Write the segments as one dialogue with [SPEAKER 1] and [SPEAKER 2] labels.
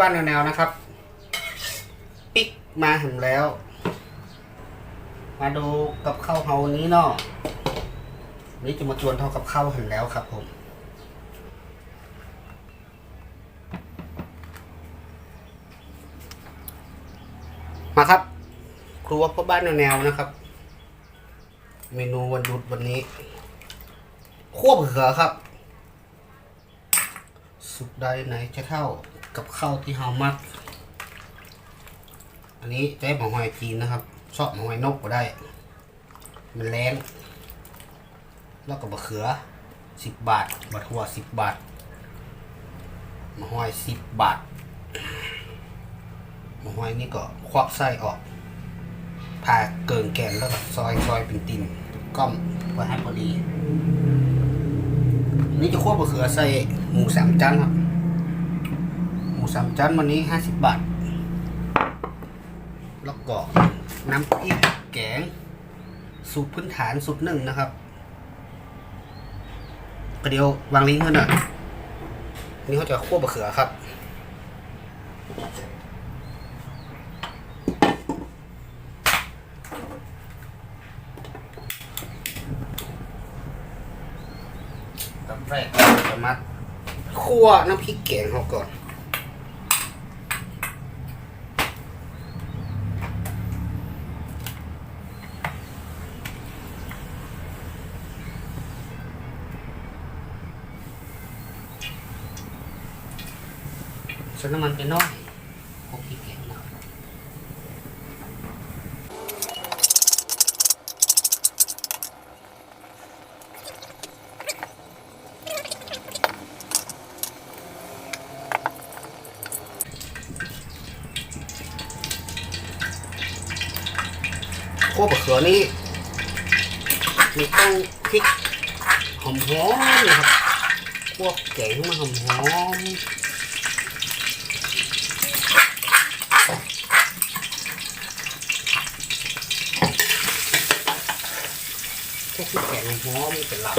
[SPEAKER 1] บ้านแนวๆนะครับ ปิ๊กมาถึงแล้ว มาดูกับข้าวเฮาวันนี้เนาะนนี้จะมาจวนเท่ากับข้าวเห็นแล้วครับผมมาครับ ครัวพ่อบ้านแนวๆนะครับ เมนูวันหยุดวันนี้คั่วเผือครับ สุดใดไหนจะเท่า กับข้าวที่เฮามัก อันนี้ใช้หมอหอยจีนนะครับ ชอบหมอหอยนกก็ได้ มันแรงแล้วก็บะเขือสิบบาทบะทั่วสิบบาทหมอหอยสิบบาทหมอหอยนี่ก็ควักไส้ออกผ่าเกินแกนแล้วก็ซอยซอยเป็นติ่มก้อมไว้ให้พอดีนนี้จะคั่วบะเขือใส่หมูสามชั้นครับ มูสามชั้นวันนี้ห้าสิบบาท แล้วก็น้ำพริกแกง สูตรพื้นฐานสูตรหนึ่งนะครับก็เดี๋ยววางลิงก์ให้หน่อยนี่เขาจะคั่วบะเขือครับตอนแรกเราจะมาคั่วน้ำพริกแกงเขาก่อน ใส่น้ำมันไปน้อยพวกพริกแกงหน่อยคั่วบะเขือนี่มีต้องพริกหอมหอมๆนะครับคั่วแกงมันหอมหอมๆ แข็งหัวมันเป็นหลับ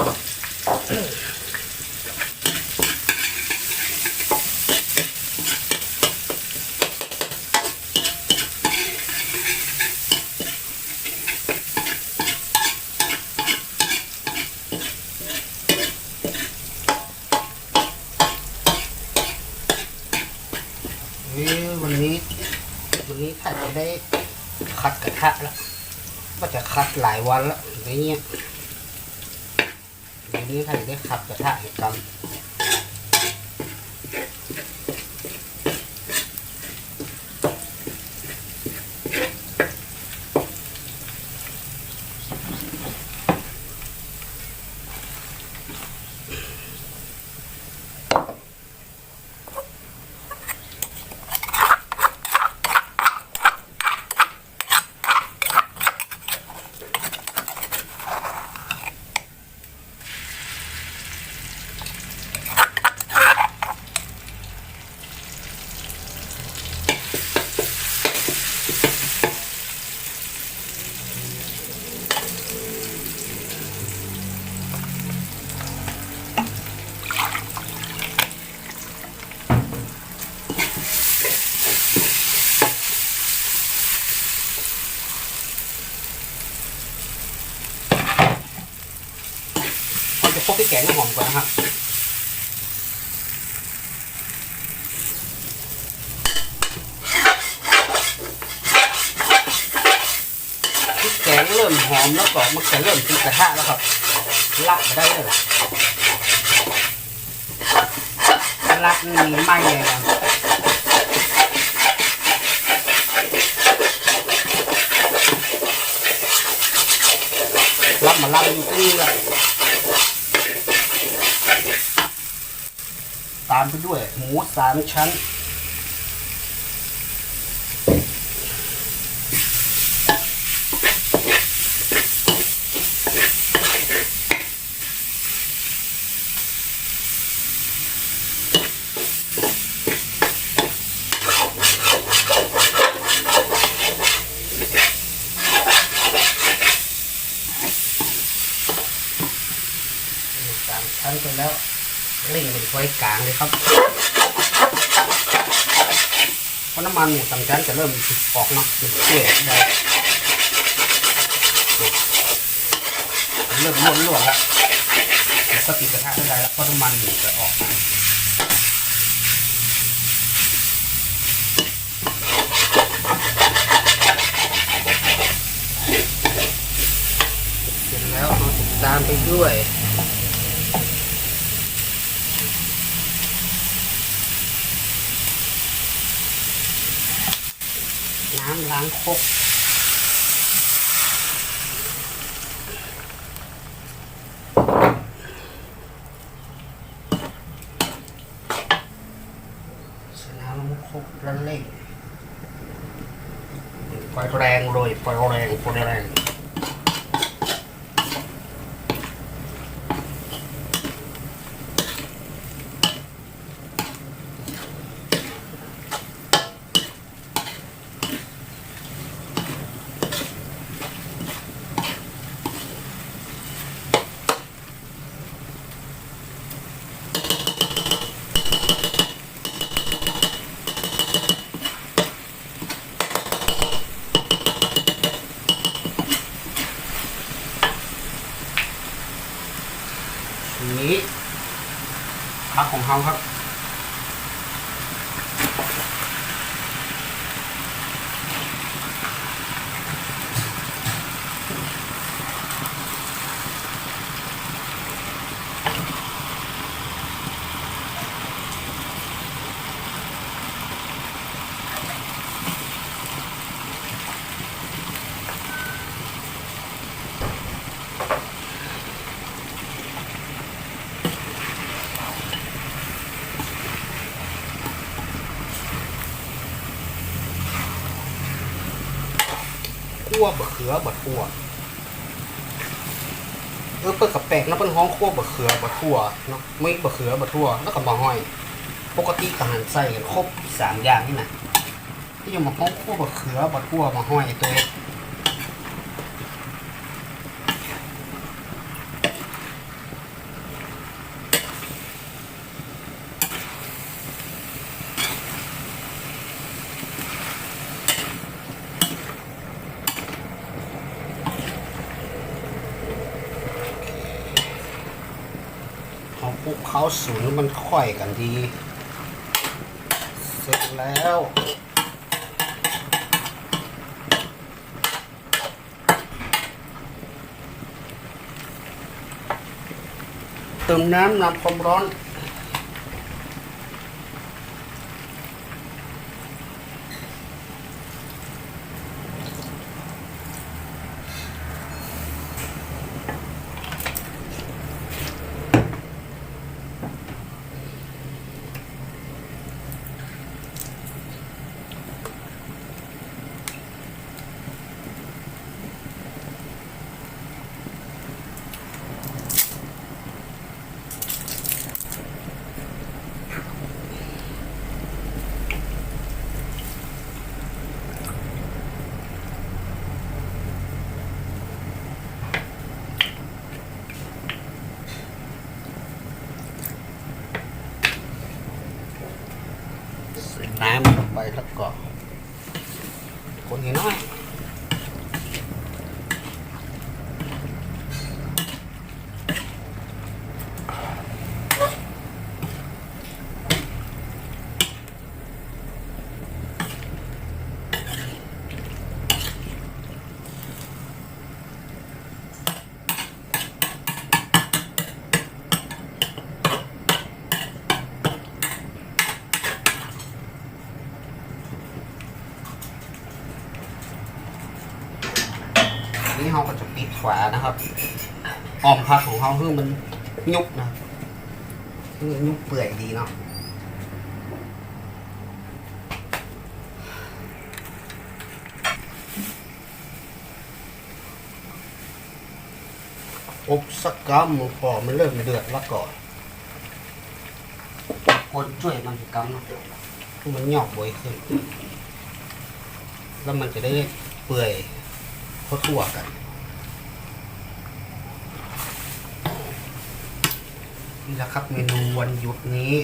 [SPEAKER 1] เฮ้ยวันนี้วันนี้ถ้าจะได้คัดกระทะแล้วก็จะคัดหลายวันแล้วอย่างเงี้ย อันนี้ท่านได้ขับกระทะให้กำ งให้หอมก่อนะครับพริกแกงเริ่มหอมแล้วก็มันจะเริ่มติดกระทะแล้วครับลากได้เลยลากนี่ไหม้เลยนะรับมาลากอยู่ที่นี่แหละามไปด้วย หมูสามชั้น สามชั้นไปแล้วเร่งเป็นไฟกลางเลยครับ ราะน้ำมันหมูสามชั้นจะเริ่มออกเนาะมันเปื่อได้เริ่มล้วนล้วนๆแล้วก็ติดกระทะได้แล้วเพราะน้ำมันหมูจะออกมาเสร็จแล้วเราติดตามไปด้วย น้ำล้างครกสน้ำล้างครกแล้วเล่งไฟแรงเลยไฟแรงไฟแรง นี้พักของเขาครับ คั่วบะเขือบะทั่วเออเปิดกับแปลกนะเป็นห้องคั่วบะเขือบะทั่วเนาะไม่บะเขือบะทั่วแล้วก็มะห้อย ปกติกหันใส่กันครบสามอย่างนี่นะที่จะมาห้องคั่วบะเขือบะทั่วมะห้อยตัว พวกเขาสูงมันค่อยกันดี เสร็จแล้วเติมน้ำนำความร้อน ใส่น้ำลงไปแล้วก็ คนให้น้อย นี่เราก็จะปิดฝานะ ครับออมผักของเขาคือมันยุบนะยุบเปื่อยดีเนาะอบสักกรัมพอมันเริ่มเดือดแล้วก่อนคนช่วยมันกรัมเนาะมันหยอกบ่อยขึ้น แล้วมันจะได้เปื่อยทั่วกัน นี่แะครับเมนูวันหยุดนี้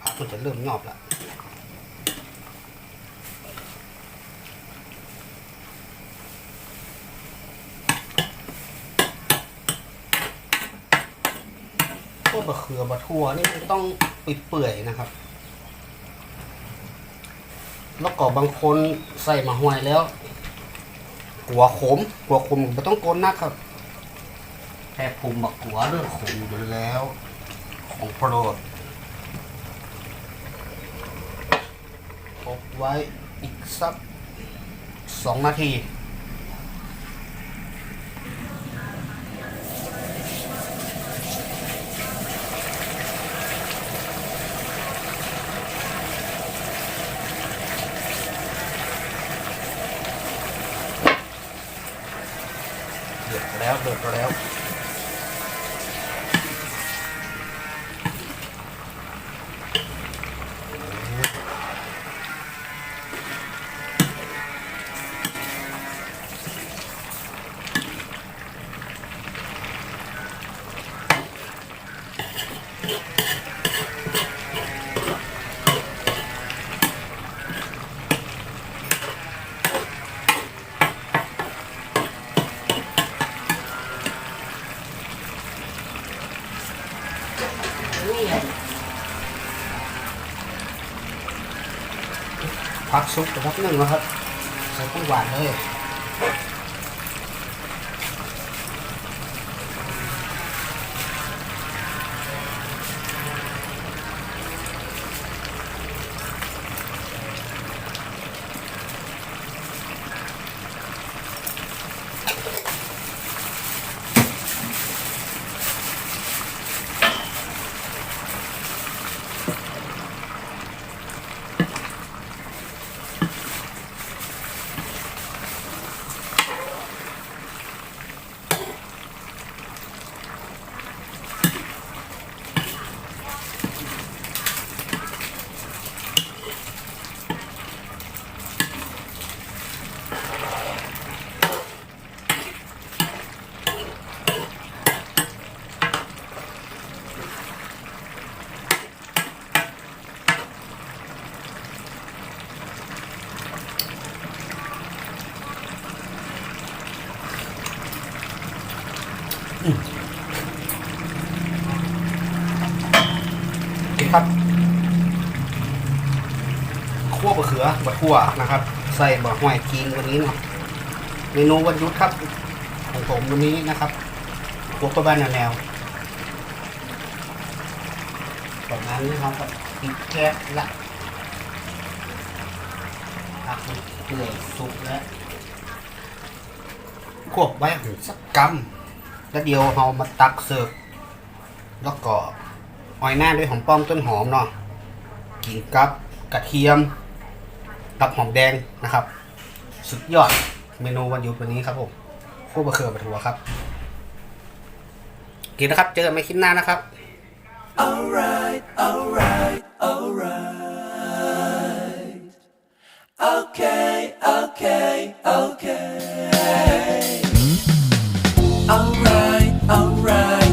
[SPEAKER 1] ผักก็จะเริ่มงอบละพวกมะเขือบะทั่วนี่ต้องปิดเปื่อยนะครับแล้วก็บางคนใส่มาหวยแล้ว กัวขมกัวขมไม่ต้องโกนหน้าครับแค่ภูมิบักหัวเรื่องขมอยู่แล้ว ของโปรดอบไว้อีกสักสองนาที แล้วเดือดแล้ว นึ่งนะครับ ใส่กุ้งหวานเลย ขั่วนะครับ ใส่บะหอยจีนวันนี้เนาะเมนูวันยุทธครับ ของผมวันนี้นะครับพวกก็บ้านแนวๆจากนั้นนะครับก็ปิดแก๊สละผักมันเปื่อยสุกแล้วควบไว้สักกำแล้วเดียวเรามาตักเสิร์ฟแล้วก็อ้อยหน้าด้วยหอมป้อมต้นหอมเนาะกินกับกระเทียม กับหอมแดงนะครับ สุดยอดเมนูวันหยุดวันนี้ครับผมคู่บะเขือบะถั่วครับกินนะครับ เจอกันไม่คิดหน้านะครับ
[SPEAKER 2] Alright, alright, alright. Okay, okay, okay. Alright.